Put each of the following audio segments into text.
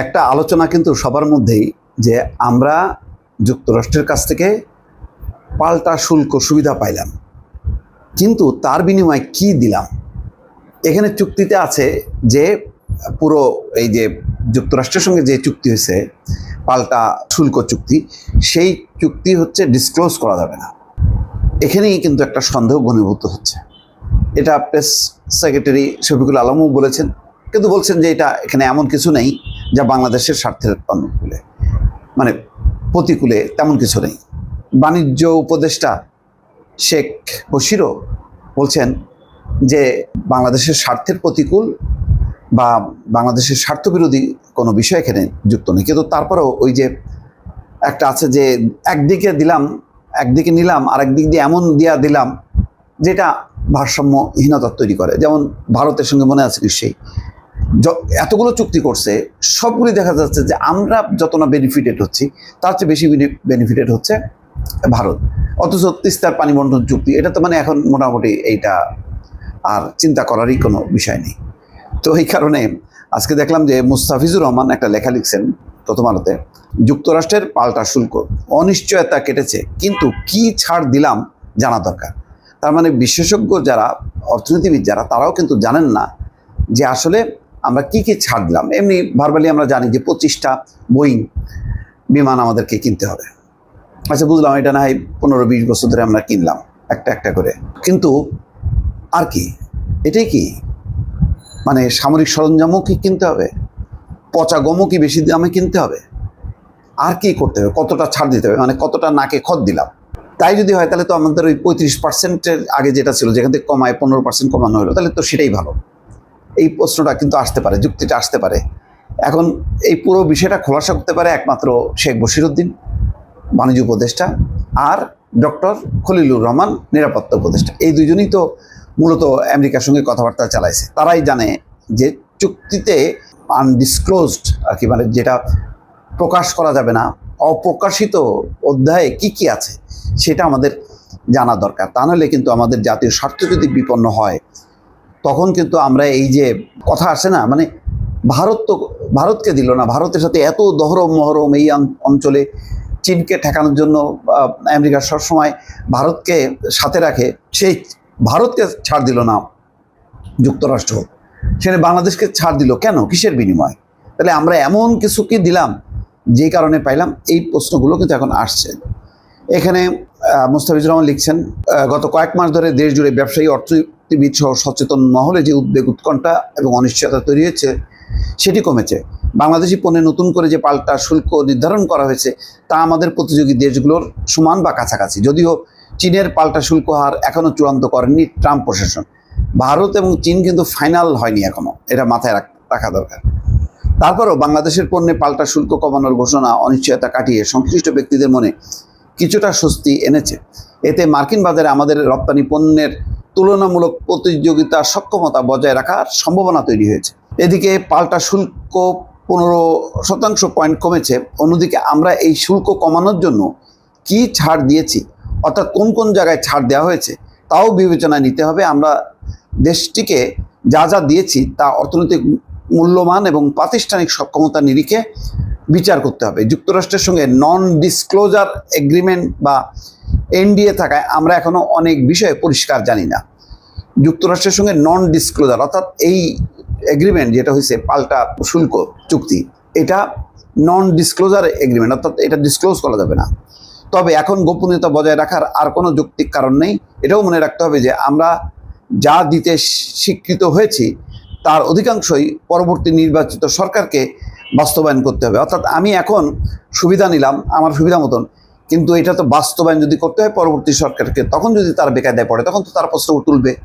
একটা আলোচনা কিন্তু সবার মধ্যেই যে আমরা যুক্তরাষ্ট্রের কাছ থেকে পাল্টা শুল্ক সুবিধা পাইলাম। কিন্তু তার বিনিময়ে কি দিলাম? এখানে চুক্তিতে আছে যে পুরো এই যে যুক্তরাষ্ট্রের সঙ্গে যে চুক্তি হয়েছে, পাল্টা শুল্ক চুক্তি, সেই চুক্তি হচ্ছে ডিসক্লোজ করা যাবে না। এখানেই কিন্তু একটা সন্দেহ ঘনীভূত হচ্ছে। এটা প্রেস সেক্রেটারি শফিকুল আলমও বলেছেন। কিন্তু বলছেন যে এটা এখানে এমন কিছু নেই। যা বাংলাদেশের স্বার্থের অনুকূলে। মানে প্রতিকূলে তেমন কিছু নেই। বাণিজ্য উপদেষ্টা শেখ বশিরও বলছেন যে বাংলাদেশের স্বার্থের প্রতিকূল বা বাংলাদেশের স্বার্থবিরোধী কোনো বিষয় এখানে যুক্ত নেই। কিন্তু তারপরেও ওই যে একটা আছে যে একদিকে দিলাম, একদিকে নিলাম আর একদিক দিয়ে এমন দিয়া দিলাম, যেটা ভারসাম্যহীনতা তৈরি করে। যেমন ভারতের সঙ্গে মনে আছে য- এতগুলো চুক্তি করছে, সবগুলি দেখা যাচ্ছে যে আমরা যত না বেনিফিটেড হচ্ছি, তার চেয়ে বেশি বেনিফিটেড হচ্ছে ভারত। অথচ তিস্তার পানি বন্টন চুক্তি, এটা তো মানে এখন মোটামুটি এইটা আর চিন্তা করারই কোনো বিষয় নেই। তো এই কারণে আজকে দেখলাম যে মুস্তাফিজুর রহমান একটা লেখা লিখছেন প্রথম আলোতে, যুক্তরাষ্ট্রের পাল্টা শুল্ক অনিশ্চয়তা কেটেছে, কিন্তু কি ছাড় দিলাম জানা দরকার। তার মানে বিশেষজ্ঞ যারা, অর্থনীতিবিদ যারা, তারাও কিন্তু জানেন না যে আসলে আমরা কি কি ছাড় দিলাম এমনি ভারবালি আমরা জানি যে পঁচিশটা বোয়িং বিমান আমাদেরকে কিনতে হবে। আচ্ছা বুঝলাম, এটা না হয় পনেরো বিশ বছর ধরে আমরা কিনলাম একটা একটা করে। কিন্তু আর কি? এটাই কি? মানে সামরিক সরঞ্জামও কি কিনতে হবে? পচা গমও কি বেশি দামে কিনতে হবে? আর কি করতে হবে? কতটা ছাড় দিতে হবে? মানে কতটা নাকে খত দিলাম? তাই যদি হয়, তাহলে তো আমাদের ওই পঁয়ত্রিশ পার্সেন্টের আগে যেটা ছিল, যেখান থেকে কমায় পনেরো পার্সেন্ট কমানো হলো, তাহলে তো সেটাই ভালো। এই প্রশ্নটা কিন্তু আসতে পারে, যুক্তিটা আসতে পারে। এখন এই পুরো বিষয়টা খোলাসা করতে পারে একমাত্র শেখ বশিরুদ্দিন, বাণিজ্য উপদেষ্টা আর ডক্টর খলিলুর রহমান, নিরাপত্তা উপদেষ্টা। এই দুজনই তো মূলত আমেরিকার সঙ্গে কথাবার্তা চালাইছে। তারাই জানে যে চুক্তিতে আনডিসক্লোজড আর কি মানে যেটা প্রকাশ করা যাবে না, অপ্রকাশিত অধ্যায়ে কি কি আছে, সেটা আমাদের জানা দরকার। তা নাহলে কিন্তু আমাদের জাতীয় স্বার্থ যদি বিপন্ন হয় তখন কিন্তু আমরা এই যে কথা আসে না মানে ভারত তো, ভারতকে দিল না, ভারতের সাথে এত দহরম মহরম এই অঞ্চলে চীনকে ঠেকানোর জন্য আমেরিকা সবসময় ভারতকে সাথে রাখে, সেই ভারতকে ছাড় দিল না যুক্তরাষ্ট্র। সেখানে বাংলাদেশকে ছাড় দিল কেন? কিসের বিনিময়? তাহলে আমরা এমন কিছু কি দিলাম যে কারণে পাইলাম, এই প্রশ্নগুলো কিন্তু এখন আসছে। এখানে মুস্তাফিজুর রহমান লিখছেন গত কয়েক মাস ধরে দেশ জুড়ে ব্যবসায়ী, অর্থনীতিবিদ সহ সচেতন মহলে যে উদ্বেগ, উৎকণ্ঠা এবং অনিশ্চয়তা তৈরি হয়েছে, সেটি কমেছে। বাংলাদেশি পণ্যে নতুন করে যে পাল্টা শুল্ক নির্ধারণ করা হয়েছে, তা আমাদের প্রতিযোগী দেশগুলোর সমান বা কাছাকাছি। যদিও চীনের পাল্টা শুল্ক হার এখনও চূড়ান্ত করেনি ট্রাম্প প্রশাসন। ভারত এবং চীন কিন্তু ফাইনাল হয়নি এখনও, এটা মাথায় রাখ- রাখা দরকার। তারপরেও বাংলাদেশের পণ্যে পাল্টা শুল্ক কমানোর ঘোষণা, অনিশ্চয়তা কাটিয়ে সংশ্লিষ্ট ব্যক্তিদের মনে কিছুটা স্বস্তি এনেছে। এতে মার্কিন বাজারে আমাদের রপ্তানি পণ্যের তুলনামূলক প্রতিযোগিতা সক্ষমতা বজায় রাখার সম্ভাবনা তৈরি হয়েছে। এদিকে পাল্টা শুল্ক পনেরো শতাংশ পয়েন্ট কমেছে। অন্যদিকে আমরা এই শুল্ক কমানোর জন্য কি ছাড় দিয়েছি, অর্থাৎ কোন কোন জায়গায় ছাড় দেওয়া হয়েছে, তাও বিবেচনায় নিতে হবে। আমরা দেশটিকে যা যা দিয়েছি তা অর্থনৈতিক মূল্যমান এবং প্রাতিষ্ঠানিক সক্ষমতা নিরিখে বিচার করতে হবে। যুক্তরাষ্ট্রের সঙ্গে নন ডিসক্লোজার এগ্রিমেন্ট বা এনডিএ থাকায় আমরা এখনও অনেক বিষয়ে পরিষ্কার জানি না। যুক্তরাষ্ট্রের সঙ্গে নন ডিসক্লোজার অর্থাৎ এই এগ্রিমেন্ট যেটা হয়েছে পাল্টা শুল্ক চুক্তি, এটা নন ডিসক্লোজার এগ্রিমেন্ট অর্থাৎ এটা ডিসক্লোজ করা যাবে না। তবে এখন গোপনীয়তা বজায় রাখার আর কোনো যৌক্তিক কারণ নেই। এটাও মনে রাখতে হবে যে আমরা যা দিতে স্বীকৃত হয়েছি, তার অধিকাংশই পরবর্তী নির্বাচিত সরকারকে বাস্তবায়ন করতে হবে। অর্থাৎ আমি এখন সুবিধা নিলাম, আমার সুবিধা মতন। কিন্তু এটা তো বাস্তবায়ন যদি করতে হয় পরবর্তী সরকারকে, তখন যদি তার বেকায়দায় পড়ে, তখন তো তার প্রশ্ন তুলবে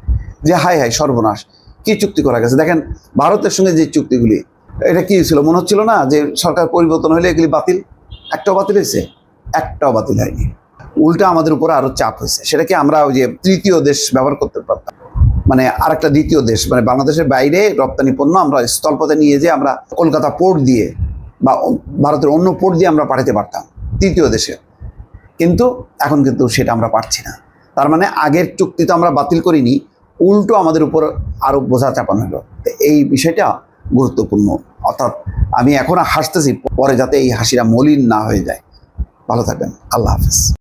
যে হাই হাই সর্বনাশ, কি চুক্তি করা গেছে? দেখেন, ভারতের সঙ্গে যে চুক্তিগুলি, এটা কি ছিল? মনে হচ্ছিল না যে, সরকার পরিবর্তন হলে এগুলি বাতিল? একটাও বাতিল হয়েছে? একটাও বাতিল হয়নি। উল্টা আমাদের উপরে আরও চাপ হয়েছে। সেটাকে আমরা ওই যে তৃতীয় দেশ ব্যবহার করতে পারতাম। মানে আরেকটা দ্বিতীয় দেশ মানে বাংলাদেশের বাইরে রপ্তানি পণ্য আমরা স্থলপথে নিয়ে যে আমরা কলকাতা পোর্ট দিয়ে বা ভারতের অন্য পোর্ট দিয়ে আমরা পাঠাতে পারতাম, তৃতীয় দেশে। কিন্তু এখন কিন্তু সেটা আমরা পারছি না। তার মানে আগের চুক্তি তো আমরা বাতিল করিনি, উল্টো আমাদের উপর আরও বোঝা চাপানো হলো। এই বিষয়টা গুরুত্বপূর্ণ। অর্থাৎ আমি এখন হাসতেছি, পরে যাতে এই হাসিটা মলিন না হয়ে যায়। ভালো থাকবেন। আল্লাহ হাফেজ।